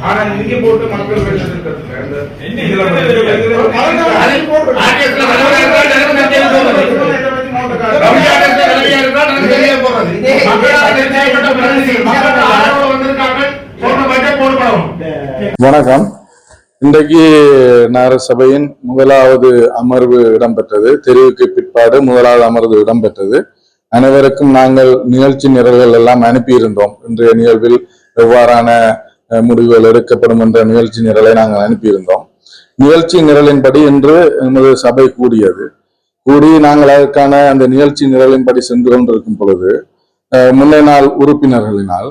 ஆனா இங்க போட்டு மக்கள் வணக்கம். இன்றைக்கு நகரசபையின் முதலாவது அமர்வு இடம்பெற்றது. தெரிவுக்கு பிற்பாடு முதலாவது அமர்வு இடம்பெற்றது. அனைவருக்கும் நாங்கள் நிகழ்ச்சி நிரல்கள் எல்லாம் அனுப்பியிருந்தோம். இன்றைய நிகழ்வில் எவ்வாறான அஹ், முடிவுகள் எடுக்கப்படும் என்ற நிகழ்ச்சி நிரலை நாங்கள் அனுப்பியிருந்தோம். நிகழ்ச்சி நிரலின்படி இன்று எமது சபை கூடியது. கூடி நாங்கள் அதற்கான அந்த நிகழ்ச்சி நிரலின்படி சென்று கொண்டிருக்கும் பொழுது அஹ், முன்னைய நாள் உறுப்பினர்களினால்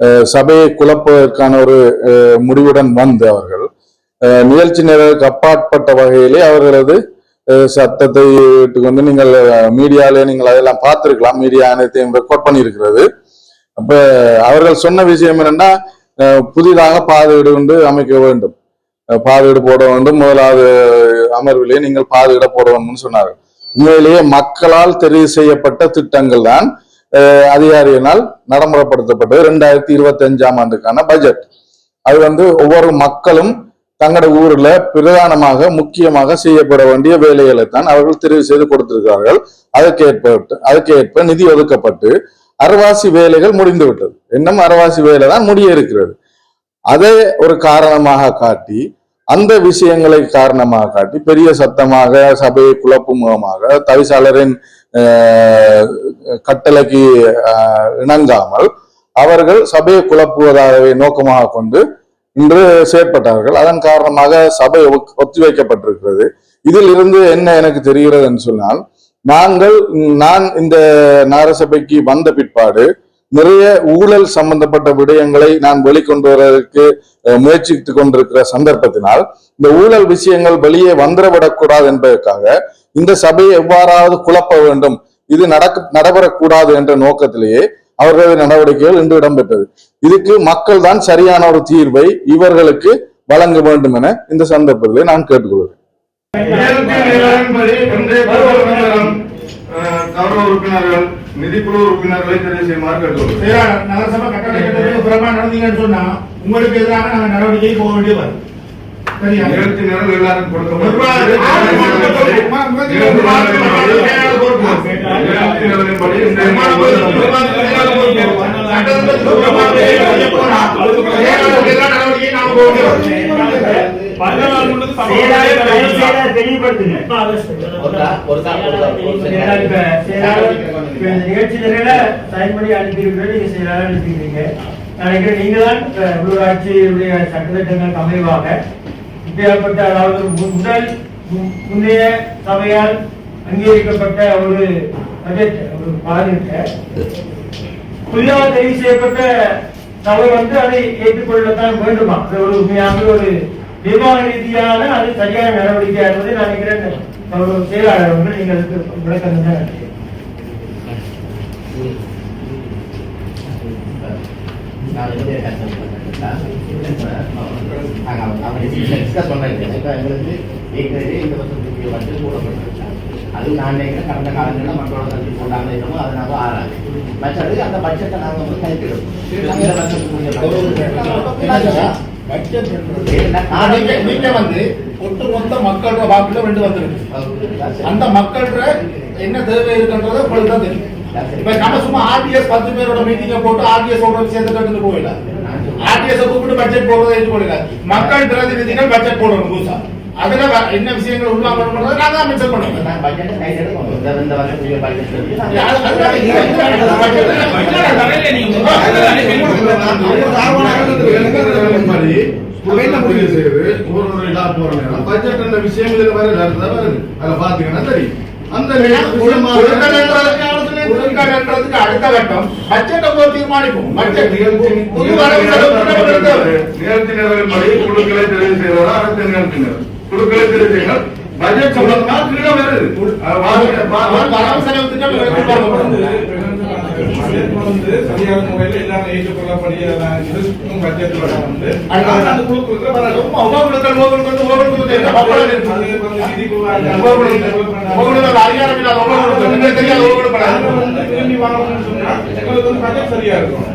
அஹ், சபையை குழப்பதற்கான ஒரு அஹ், முடிவுடன் வந்து அவர்கள் அஹ், நிகழ்ச்சி நிரலுக்கு அப்பாற்பட்ட வகையிலே அவர்களது சத்தத்தை விட்டுக்கொண்டு நீங்கள் மீடியாலே நீங்கள் அதெல்லாம் பார்த்திருக்கலாம். மீடியா அனைத்தையும் ரெக்கார்ட் பண்ணியிருக்கிறது. அப்ப அவர்கள் சொன்ன விஷயம் என்னன்னா புதிதாக பாதையீடு கொண்டு அமைக்க வேண்டும். பாதையீடு போட வேண்டும். முதலாவது அமர்விலே நீங்கள் பாதையிட போட வேண்டும்னு சொன்னார்கள். உண்மையிலேயே மக்களால் தெரிவு செய்யப்பட்ட திட்டங்கள் தான் அதிகாரியினால் நடைமுறைப்படுத்தப்பட்டது. ரெண்டாயிரத்தி இருபத்தி அஞ்சாம் ஆண்டுக்கான பட்ஜெட் அது வந்து ஒவ்வொரு மக்களும் தங்களோட ஊர்ல பிரதானமாக முக்கியமாக செய்யப்பட வேண்டிய வேலைகளை தான் அவர்கள் தெரிவு செய்து கொடுத்திருக்கிறார்கள். அதற்கு ஏற்பட்டு ஏற்ப நிதி ஒதுக்கப்பட்டு அறவாசி வேலைகள் முடிந்து விட்டது இன்னும் அரவாசி வேலை தான் முடிய இருக்கிறது. அதை ஒரு காரணமாக காட்டி அந்த விஷயங்களை காரணமாக காட்டி பெரிய சத்தமாக சபையை குழப்பும் முகமாக தவிசாளரின் ஆஹ், கட்டளைக்கு ஆஹ், இணங்காமல் அவர்கள் சபையை குழப்புவதாகவே நோக்கமாக கொண்டு என்று செயற்பட்டார்கள். அதன் காரணமாக சபை ஒத்- ஒத்திவைக்கப்பட்டிருக்கிறது. இதில் இருந்து என்ன எனக்கு தெரிகிறது என்று சொன்னால் நாங்கள் நான் இந்த நகரசபைக்கு வந்த பிற்பாடு நிறைய ஊழல் சம்பந்தப்பட்ட விடயங்களை நான் வெளிக்கொண்டு வருவதற்கு அஹ், முயற்சித்துக் கொண்டிருக்கிற சந்தர்ப்பத்தினால் இந்த ஊழல் விஷயங்கள் வெளியே வந்துடவிடக்கூடாது என்பதற்காக இந்த சபையை எவ்வாறாவது குழப்ப வேண்டும். இது நடக்க நடைபெறக்கூடாது என்ற நோக்கத்திலேயே அவர்களது நடவடிக்கைகள் இன்று இடம்பெற்றது இதுக்கு மக்கள் தான் சரியான ஒரு தீர்வை இவர்களுக்கு வழங்க வேண்டும் என இந்த சந்தர்ப்பத்திலே நான் கேட்டுக்கொள்கிறேன் கௌரவ உறுப்பினர்கள் நிதிக்குழு உறுப்பினர்களை தெரிவு செய்யுமாறு கேட்டுக்கொள்கிறேன் செயலாளர் நகரசபை கட்டளை கட்டத்துக்கு புறமா நடந்தீங்கன்னு சொன்னா உங்களுக்கு எதிராக நாங்க நடவடிக்கை போக வேண்டிய வரும் சரியா நிகழ்ச்சி நிரல் எல்லாருக்கும் நிர்வாக- நிகழ்ச்சி நிறைய சைன்படி அனுப்பியிருக்கிறேன் நீங்க செயலாளர் அனுப்பியிருக்கீங்க நினைக்கிறேன் நீங்க தான் உள்ளூராட்சியுடைய சட்டத்திட்டங்களுக்கு அமைவாக இப்பேற்பட்ட அதாவது முதல் முந்தைய சபையால் அங்கீகரிக்கப்பட்ட ஒரு பட்ஜெட் ஒரு பாதிட்ட புதிதாக தெரிவு செய்யப்பட்ட சபை வந்து அதை ஏற்றுக்கொள்ளத்தான் வேண்டுமா? அது ஒரு உண்மையாக ஒரு நிர்வாக ரீதியான அது சரியான நடவடிக்கையாக என்பதை நான் நினைக்கிறேன். செயலாளர் அவர்கள் நீங்கள் விளக்கம் தான் அது நான் நினைக்கிறேன் கடந்த காலங்களில் மக்களோட சந்தி போடாமல் என்னமோ அதனால ஆறாது மற்றது அந்த பட்ஜெட்டை நாங்கள் வந்து நீங்க- நீங்க வந்து ஒட்டுமொத்த மக்களோட வாக்குல ரெண்டு வந்திருக்கு அந்த மக்கள்கிட்ட என்ன தேவை இருக்குன்றத உங்களுக்கு தான் தெரியும் இப்ப நம்ம சும்மா ஆர்டிஎஸ் பத்து பேரோட மீட்டிங்க போட்டு ஆர்டிஎஸ் சொல்ற விஷயத்தை கட்டுட்டு போயிடல ஆர்டிஎஸ் கூப்பிட்டு பட்ஜெட் போடுறதை ஏற்றுக்கொள்ளல மக்கள் பிரதிநிதிகள் பட்ஜெட் போடணும் புதுசா அதுல என்ன விஷயங்கள் உள்வாங்கணும்ன்றதை நாங்க தான் பண்ணுவோம் நான் பட்ஜெட்டை கையில் எடுக்கணும் இந்த இந்த வருஷத்துக்கு பட்ஜெட் சொல்லி அது- அதுதான் இது- இது- பட்ஜெட் என்ன முடிவு செய்யுது ஒரு ஒரு இதா போற நேரம் பட்ஜெட் என்ற விஷயம் இதுல வருது அதுல வருது அதுல பாத்தீங்கன்னா தெரியும் அந்த கொடுக்கணுன்றதுக்கு அடுத்த கட்டம் பட்ஜெட்டை போய் தீர்மானிப்போம் பட்ஜெட் நிகழ்ச்சி புது வரவு செலவு திட்டமிடல் தேவை. நிகழ்ச்சி நிரலின்படி குழுக்களை தெரிவு செய்வதா அடுத்த நிகழ்ச்சி நிரல் குழுக்களை தெரிவு செய்யுங்கள் பட்ஜெட் சம்பந்தமா கீழே வருது வரவு செலவு திட்டம் சரியான முறையில் எல்லாரும் ஏற்றுக்கொள்ளப்படியதான் இருக்கும் பட்ஜெட் வந்து அந்த குழுக்களுக்கு. திரும்பி வாங்கணும்னு சொன்னா எங்களுக்கு வந்து பட்ஜெட் சரியா இருக்கும்.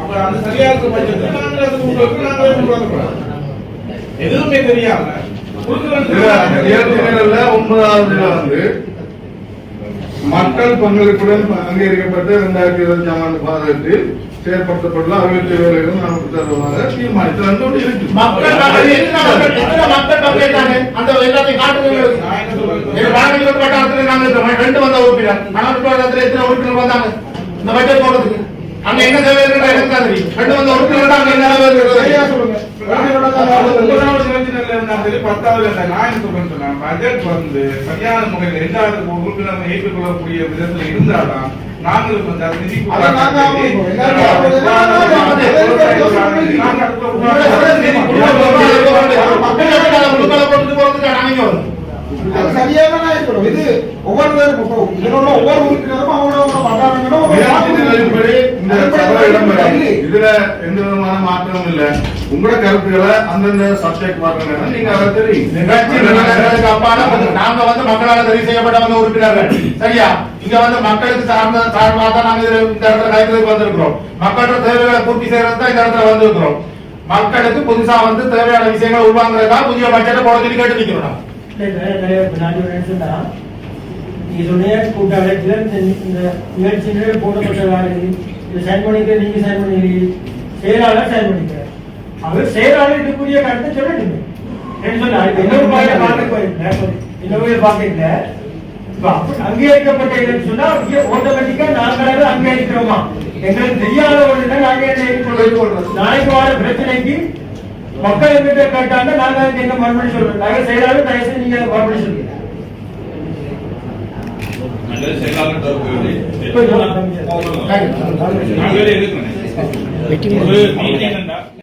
அப்ப அது சரியா இருக்க பட்சத்தில் நாங்கள் அது உங்களுக்கு நாங்களே கொண்டு வரக்கூடாது எதுவுமே தெரியாம அந்த ஒன்பதாவது வந்து மக்கள் பங்களிப்புடன் அங்கீகரிக்கப்பட்ட இரண்டாயிரத்தி இருபத்தி ஆண்டு பாதத்தில் செயற்படுத்தப்பட்டுள்ள அறுபத்தி வேலைகளும் நமக்கு தருவதாக தீர்மானித்து வந்து இருக்கு. இந்த பட்ஜெட் போடுறதுக்கு. அங்க என்ன தேவை ரெண்டு வந்த உறுப்பினர் அங்க என்ன தேவை சொல்லுங்க. சரி, பத்தாவது இருந்தாலும் நான் சொல்றேன்னு சொன்னா, பட்ஜெட் வந்து சரியான முறையில் எல்லாரும் உறுப்பினர் ஏற்றுக்கொள்ளக்கூடிய விதத்தில் இருந்தால்தான் நாங்களுக்கு வந்து அது நிதி அதை நாங்க ஆமாம். மக்கள் எல்லாம் உழுக்களை போட்டுட்டு போறதுக்கு நாங்க இங்க வரோம். அது சரியாக தான் இருக்கணும். இது ஒவ்வொருத்தரும் இப்போ இதுல உள்ள ஒவ்வொரு உறுப்பினரும் அவங்களோட பட்டாளங்களும் ஒரு நிகழ்ச்சி நிரலின்படி இந்த சபை இடம்பெறும் இதுல எந்த விதமான மாற்றமும் இல்ல. உங்களோட கருத்துக்களை அந்தந்த சப்ஜெக்ட் பார்க்கணும் நீங்க அதை தெரியும் அப்பால வந்து நாங்க வந்து மக்களால் தெரிவு செய்யப்பட்ட வந்த உறுப்பினர்கள். சரியா? இங்க வந்து மக்களுக்கு சார்ந்த சார்பாக தான் நாங்க இந்த இடத்துல கலைக்கிறதுக்கு வந்திருக்கிறோம். மக்களோட தேவைகளை பூர்த்தி செய்யறது தான் இந்த இடத்துல வந்திருக்கிறோம். மக்களுக்கு புதுசா வந்து தேவையான விஷயங்களை உருவாங்குறதுக்காக புதிய பட்ஜெட்டை போட சொல்லி கேட்டு நிக்கிறோம் கூட்டாளத்தில் இந்த நிகழ்ச்சி நிரல் போடப்பட்டதாக இது சைன் பண்ணிக்க நீங்க சைன் பண்ணி செயலாளர் பண்ணிக்க அவர் செயலாளர் இதுக்குரிய கருத்தை சொல்லட்டுமே அங்கீகரிக்கிறோமா? எங்களுக்கு தெரியாத ஒன்று நாங்க நாளைக்கு வர பிரச்சனைக்கு மக்கள் எங்கிட்ட கேட்டாங்க நாங்க அதுக்கு என்ன மறுபடி சொல்றோம் நாங்க செயலாளர் தயவு செய்து நீங்க சொல்லுங்க. நல்ல செயலாளர் தொடர்பு